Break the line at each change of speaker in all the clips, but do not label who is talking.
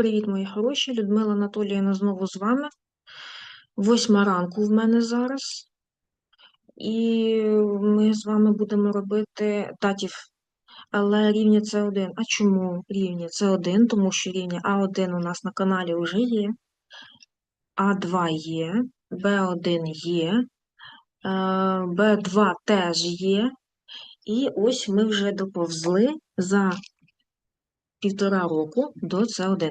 Привіт, мої хороші. Людмила Анатоліївна знову з вами. Восьма ранку в мене зараз. І ми з вами будемо робити датів. Але рівня С1. А чому рівня С1? Тому що рівня А1 у нас на каналі вже є. А2 є, Б1 є, е, Б2 теж є. І ось ми вже доповзли за півтора року до С1.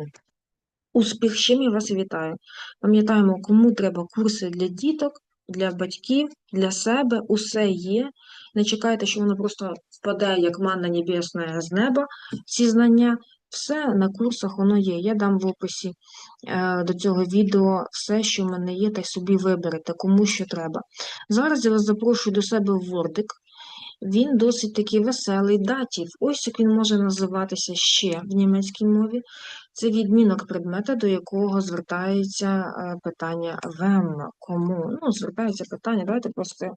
Успіх, чим я вас вітаю. Пам'ятаємо, кому треба курси для діток, для батьків, для себе, усе є. Не чекайте, що воно просто впаде, як манна небесна з неба, ці знання. Все на курсах воно є. Я дам в описі е, до цього відео все, що в мене є, та й собі виберете, кому що треба. Зараз я вас запрошую до себе в Wordик. Він досить такий веселий датів. Ось як він може називатися ще в німецькій мові. Це відмінок предмета, до якого звертається е, питання вем, кому. Ну, звертається питання, давайте просто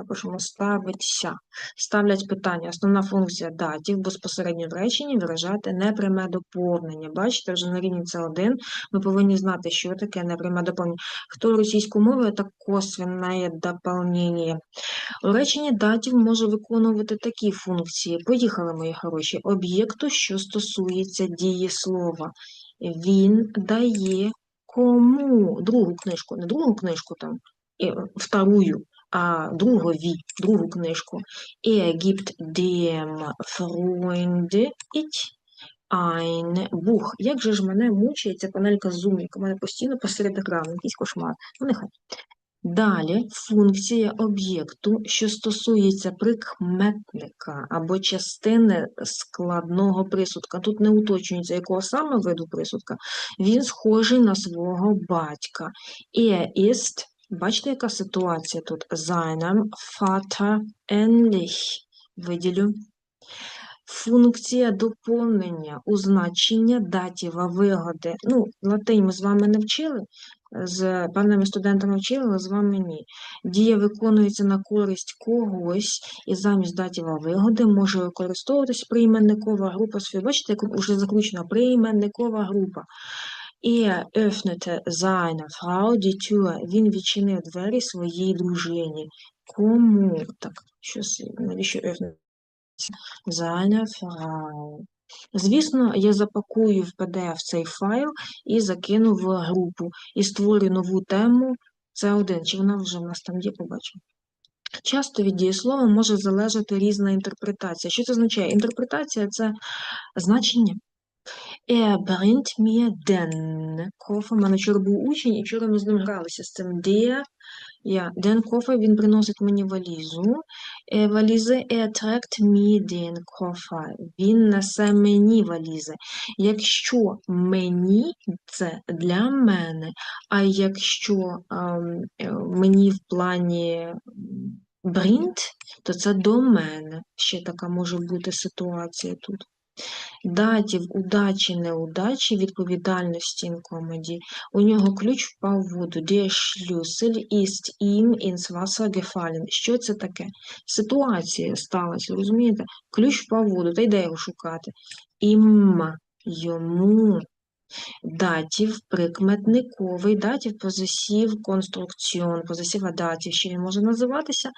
напишемо ставиться. Ставлять питання. Основна функція датів безпосередньо в реченні виражати непряме доповнення. Бачите, вже на рівні це 1 ми повинні знати, що таке непряме доповнення. Хто російською мовою, це косвенне доповнення. У реченні датів може виконувати такі функції. Поїхали, мої хороші. Об'єкту, що стосується дієслова. Він дає кому другу книжку, не другу книжку там, і вторую, другові, другу книжку. Er gibt dem Freund ein Buch. Як же ж мене мучає ця панелька Zoom, яка мене постійно посеред екрану, якийсь кошмар. Ну, нехай. Далі функція об'єкту, що стосується прикметника або частини складного присудка. Тут не уточнюється, якого саме виду присудка, він схожий на свого батька. Er ist, бачите, яка ситуація тут? Seinem Vater ähnlich. Виділю. Функція доповнення, узначення датіва вигоди. Ну, латинь ми з вами не вчили, з певними студентами вчили, але з вами ні. Дія виконується на користь когось, і замість датіва вигоди може використовуватись прийменникова група. Бачите, як вже закручена прийменникова група. Er öffnete seiner Frau die Tür. Він відчинив двері своїй дружині. Кому? Так, що, навіщо öffnete? Seiner Frau. Звісно, я запакую в PDF цей файл і закину в групу. І створю нову тему. Це один. Чи вона вже в нас там є, побачимо. Часто від дієслова може залежати різна інтерпретація. Що це означає? Інтерпретація це значення. Er mir den Koffer. У мене вчора був учень, і вчора ми з ним гралися з цим der ja, den Koffer, він приносить мені валізу. Е, валізи er trägt mir den Koffer. Він несе мені валізи. Якщо мені це для мене, а якщо ем, мені в плані bringt, то це до мене. Ще така може бути ситуація тут датів удачі, неудачі, відповідальності інкомеді. У нього ключ впав в воду. де шлюсель іст ім Wasser gefallen. Що це таке? Ситуація сталася, розумієте? Ключ впав в воду, та йде його шукати. Ім йому Датів, прикметниковий, датів, позисів, конструкціон, позисіва датів, ще він може називатися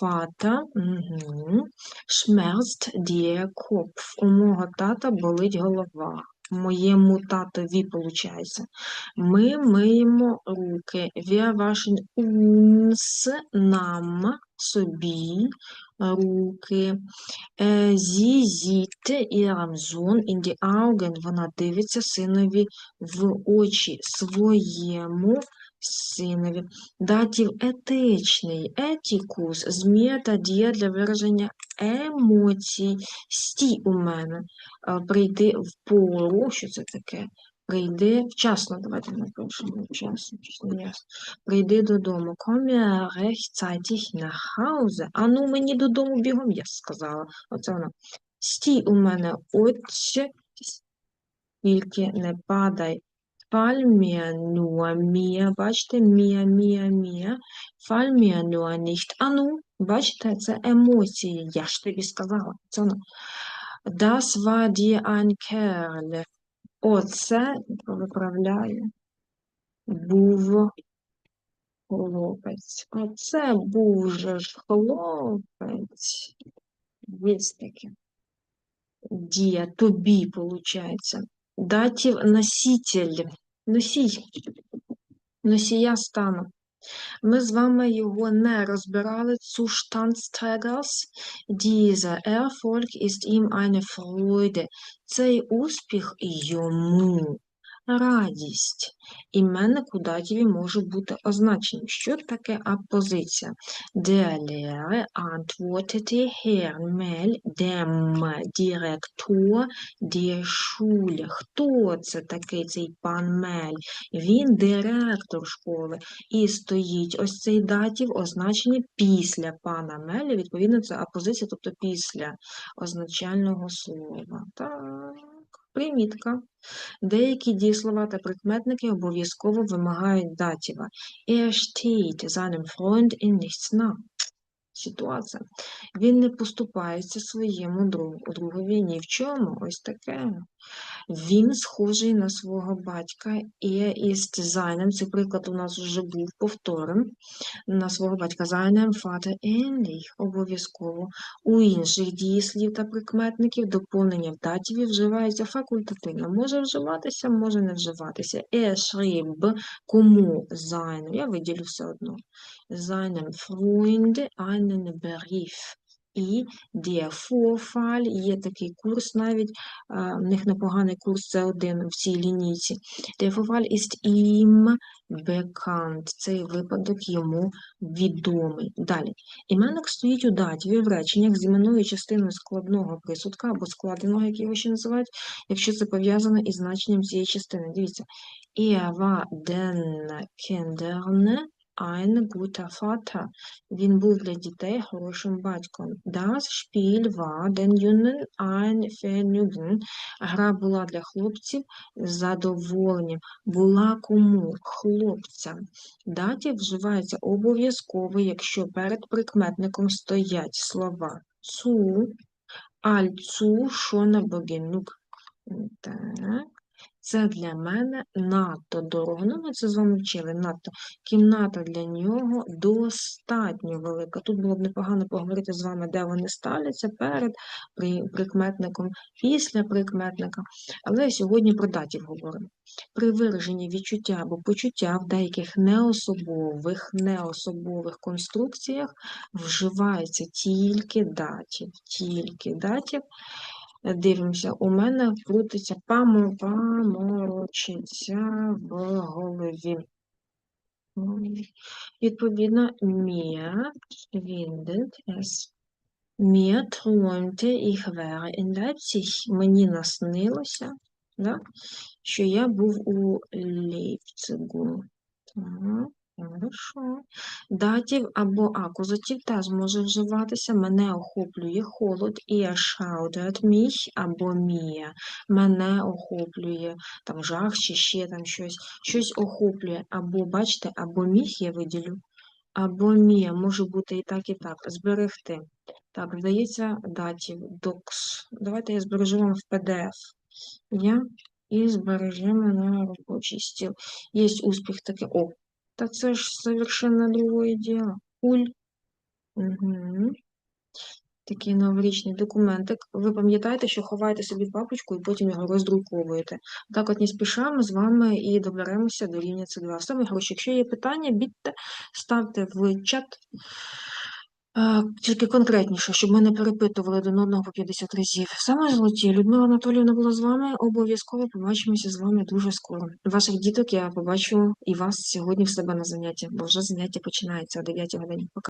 Vater угу. schmerzt die Kopf. У мого тата болить голова. Моєму татові, виходить. Ми миємо руки. Wir waschen uns, нам, собі, руки. Sie sieht ihrem Sohn in. Вона дивиться синові в очі своєму синові. Датів етичний, етікус, змія та дія для вираження емоцій. Стій у мене. Прийти в пору, що це таке? Прийди вчасно, давайте напишемо вчасно, щось ясно. Прийди додому. Komm rechtzeitig nach Hause. А ну мені додому бігом, я сказала. Оце вона. Стій у мене очі, тільки не падай. Fall mir nur mir, бачите, мія, мія, мія. Fall mir nur nicht. А ну, бачите, це емоції. Я ж тобі сказала. Це вона. Das war dir ein Kerl. Оце виправляю. Був хлопець. Оце був же ж хлопець. Є таке. Дія тобі, получається. Датів носитель. Носій. Носія стану. Ми з вами його не розбирали. Zustandsträgers. Dieser Erfolg ist ihm eine Freude. Цей успіх йому радість. Іменник у датіві може бути означеним. Що таке апозиція? Der Lehrer antwortete Herrn Mell, dem Direktor der Schule. Хто це такий цей пан Мель? Він директор школи. І стоїть ось цей датів, означені після пана Меля. Відповідно, це апозиція, тобто після означального слова. Так, примітка. Деякі дієслова та прикметники обов'язково вимагають датіва. Er steht seinem Freund in nichts nach. Ситуація. Він не поступається своєму другові ні в чому. Ось таке. Він схожий на свого батька. Er ist seinem, цей приклад у нас вже був повторен, на свого батька seinem Vater ähnlich, обов'язково. У інших дієслів та прикметників доповнення в датіві вживається факультативно. Може вживатися, може не вживатися. Er кому seinem, я виділю все одно. Seinem Freund einen Brief. І der є такий курс навіть, в них непоганий курс, це один в цій лінійці. Vorfall ist ihm bekannt. Цей випадок йому відомий. Далі. Іменник стоїть у датіві в реченнях з іменною частиною складного присудка або складеного, як його ще називають, якщо це пов'язано із значенням цієї частини. Дивіться. Er war den ein guter Vater. Він був для дітей хорошим батьком. Das Spiel war den Jungen ein Vergnügen. Гра була для хлопців задоволенням. Була кому? Хлопцям. Датів вживається обов'язково, якщо перед прикметником стоять слова альцу, шона, богенук. Так. Це для мене надто дорого. Ну, ми це з вами вчили. Надто. Кімната для нього достатньо велика. Тут було б непогано поговорити з вами, де вони ставляться перед при- прикметником, після прикметника. Але сьогодні про датів говоримо. При вираженні відчуття або почуття в деяких неособових, неособових конструкціях вживається тільки датів. Тільки датів. Дивимося, у мене крутиться памо, паморочиться в голові. Відповідно, mir windet es. Mir träumte, ich wäre in Leipzig. Мені наснилося, да, що я був у Лейпцигу. Так, хорошо. Датів або акузатив теж може вживатися. Мене охоплює холод. Er schaudert mich або mir. Мене охоплює там жах чи ще там щось. Щось охоплює. Або, бачите, або міг я виділю, або мія. Може бути і так, і так. Зберегти. Так, здається, датів, docs. Давайте я збережу вам в PDF. Я і збережемо на робочий стіл. Є успіх такий. О, та це ж совершенно другое дело. Куль. Угу. Такий новорічний документик. Ви пам'ятаєте, що ховаєте собі папочку і потім його роздруковуєте. Так от не спішаємо з вами і доберемося до рівня С2. Саме гроші. Якщо є питання, бідьте, ставте в чат. Тільки конкретніше, щоб ми не перепитували один одного по 50 разів. Саме золоті, Людмила Анатоліївна була з вами. Обов'язково побачимося з вами дуже скоро. Ваших діток я побачу і вас сьогодні в себе на занятті, бо вже заняття починається о 9 годині. Пока.